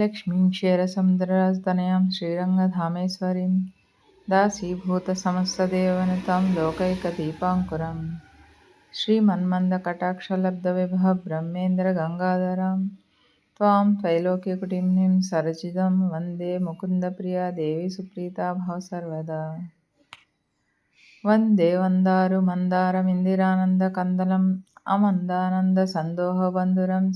लक्ष्मीं क्षीरसमुद्रराजतनयां श्रीरङ्गधामेश्वरीं दासीभूतसमस्तदेवनितां लोकैकदीपाङ्कुरं श्रीमन्मन्दकटाक्षलब्धविभवब्रह्मेन्द्रगङ्गाधरां त्वां त्रैलोक्यकुटुम्बिनीं सरसिजं वन्दे मुकुन्दप्रिया देवी सुप्रीता भव सर्वदा वन्दे वन्दारु मन्दारमिन्दिरानन्दकन्दलम् अमन्दानन्दसन्दोहबन्धुरं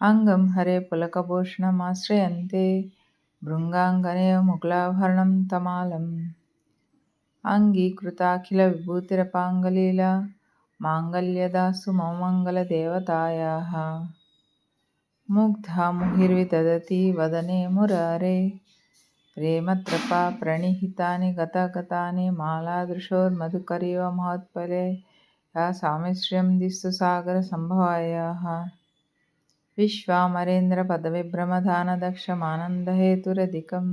అంగం హరే పులకభూషణమాశ్రయంతే భృంగాంగనే ముకులాభరణం తమాలం. అంగీకృతాఖిల విభూతిరపాంగలీల మాంగళ్యదాసు మౌమంగళదేవతాయా ముగ్ధా ముహిర్విదతి వదనే మురారే. ప్రేమత్రపా ప్రణిహితాని గతగతాని మాలాదృశోర్మధుకరీవ మహోత్పలే. యా సామిశ్ర్యం దిస్సు సాగర సంభవాయా. विश्वामरेन्द्रपदविभ्रमदानदक्षमानन्दहेतुरधिकं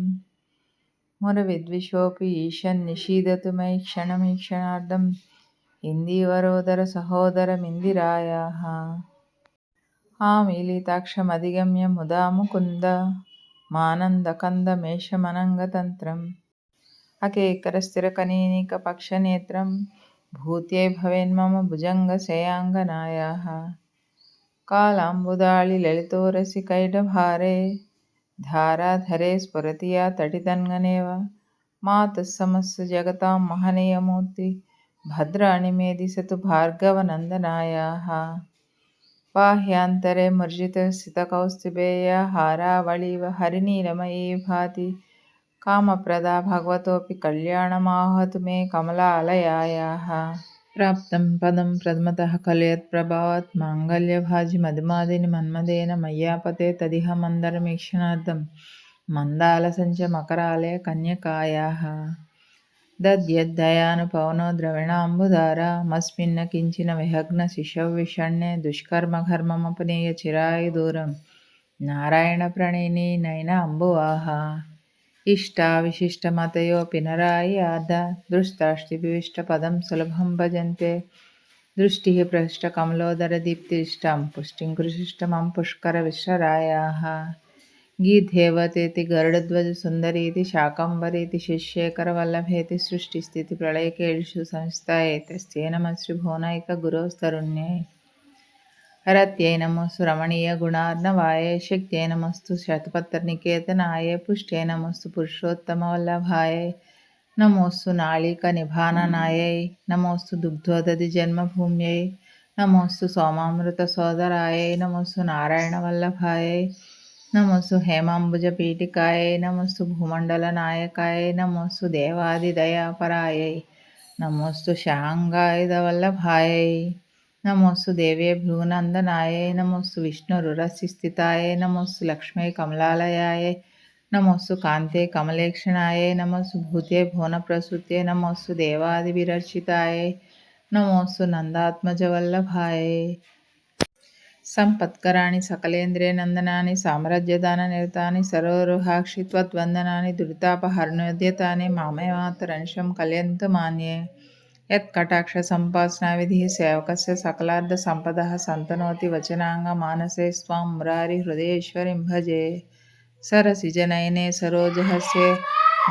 मुरविद्विषोऽपि ईशन्निषीदतु मयि क्षणमीक्षणार्धम् इन्दीवरोदरसहोदरमिन्दिरायाः आमीलिताक्षमधिगम्य मुदा मुकुन्द मानन्दकन्दमेषमनङ्गतन्त्रम् अकेकरस्थिरकनीनिकपक्षनेत्रं भूत्यै भवेन्मम भुजङ्गशयाङ्गनायाः कालाम्बुदाळिललितोरसिकैटभारे धाराधरे स्फुरति या तटितन्गनेव मातः समस्तु जगतां महनीयमूर्ति भद्राणि मे दिशतु भार्गवनन्दनायाः बाह्यान्तरे मूर्जितस्थितकौस्तुभेया हारावळीव हरिनीलमयी भाति कामप्रदा भगवतोऽपि कल्याणमाहतु मे कमलालयायाः ప్రాప్తం పదం ప్రథమత కలయత్ ప్రభావాత్ మాంగళ్యభాజి మధుమాదిని మన్మదేన మయ్యాపతే తదిహ మందరమీక్షణార్థం మందాలసంచ మకరాలయ కన్యకాయా దయాను పవనో ద్రవిణాంబుధార మస్మిన్న కించిన విహగ్న శిశవ్విషణ్యే దుష్కర్మఘర్మమపనీయ చిరాయు దూరం నారాయణ ప్రణీని నయన అంబువాహ इष्टाविशिष्टमतयोऽपि नरायादा दृष्टाष्टिविष्टपदं सुलभं भजन्ते दृष्टिः प्रहृष्टकमलोदरदीप्तिष्टां पुष्टिं कृशिष्टमं पुष्करविश्वरायाः गीधेवतेति गरुडध्वजसुन्दरीति शाकम्भरीति शिष्येकरवल्लभेति सृष्टिस्थितिप्रलयकेषु संस्था एतस्यै नमः श्रीभुवनैकगुरोस्तरुण्यै रत्यै नमोऽस्तु रमणीयगुणार्णवाय शक्त्यै नमस्तु शतपत्रनिकेतनाय पुष्ट्यै नमस्तु पुरुषोत्तमवल्लभाय नमोऽस्तु नाळिकनिभाननायै नमोऽस्तु दुग्धोदधिजन्मभूम्यै नमोऽस्तु सोमामृतसोदरायै नमोऽस्तु नारायणवल्लभायै नमोऽस्तु हेमाम्बुजपीठिकायै नमोऽस्तु भूमण्डलनायकाय नमोऽस्तु देवादिदयापरायै नमोऽस्तु शाङ्गायुधवल्लभायै నమోస్సు దేవే భ్రువనందనాయ నమోస్సు విష్ణురురసిస్థితాయ నమోస్సు లక్ష్మీ కమలాలయాయ నమోస్సు కాంతే కమలేక్షణాయ నమస్సు భూతే భువనప్రసూతే నమోస్సు దేవాదివిరర్చితాయ నమోస్సు నందాత్మజవల్లభాయ. సంపత్కరాణి సకలేంద్రే నందనాని సామ్రాజ్యదాన నిరతాని సరోరుహాక్షిత్వద్వందనాని దురితాపహర్ణోద్యతాని మామే మాతరంశం కలయంతు మాన్యే यत्कटाक्षसम्पासनाविधिः सेवकस्य सकलार्धसम्पदः सन्तनोति वचनाङ्गमानसे स्वां मुरारिहृदयेश्वरीं भजे। सरसिजनयने सरोजहस्ये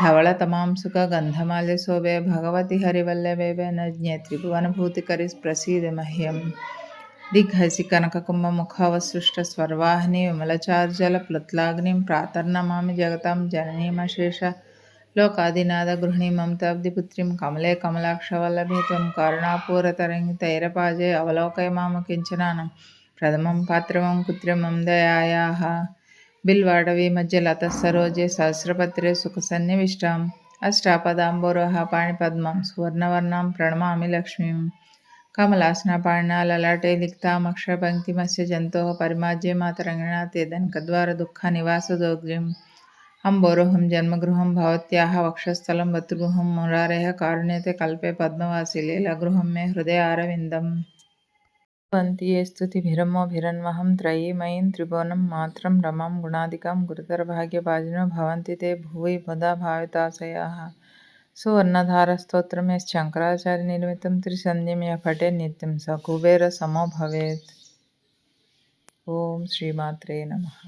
धवळतमां सुखगन्धमाल्यशोभे भगवति हरिवल्लभे नज्ञे त्रिभुवनभूतिकरि प्रसीद मह्यम्। दिग्हसि कनककुम्भमुखावसृष्टस्वर्वाहिनी विमलचार्जलप्लुतलाग्निं प्रातर्नमामि जगतां जननीमशेष లోకాదినాథ గృహిణి మమతాబ్దిపుత్రిం కమలే కమలాక్షవల్లభే త్వం కరుణాపూరతరంగితైరపాజే అవలోకయ మామ కించనానం ప్రథమం పాత్రమం కృత్రిమం దయాయాహ. బిల్వాడవి మధ్య లతసరోజే సహస్రపత్రే సుఖసన్నివిష్టాం. అష్టాపదాంబోరహ పాణిపద్మం సువర్ణవర్ణం ప్రణమామి లక్ష్మీం. కమలాసనపాణా లలాటే లిక్తామక్షరపంక్తిమస్య జంతో పరిమాజ్య మాతరంగిణా తే దనకద్వార దుఃఖ నివాస దోగ్యం అంబోరోహం జన్మగృహం భవత్యాహ వక్షస్థలం భతృగృహం మురారేహ కారుణ్యతే కల్పే పద్మవాసి లీలగృహం మే హృదయ ఆరవిందం వంతియే స్తుతిభిరమోభిరన్వహం త్రయీమయీం త్రిభువనం మాత్రం రమాం గుణాదికాం గురుతరభాగ్యభాజినో భవంతి తే భువి బుధా భావితాశయా. సువర్ణధారస్తోత్రమే శంకరాచార్య నిర్మితం త్రిసంధ్యం య పటే నిత్యం స కుబేర సమో భవేత్. ఓం శ్రీమాత్రే నమః.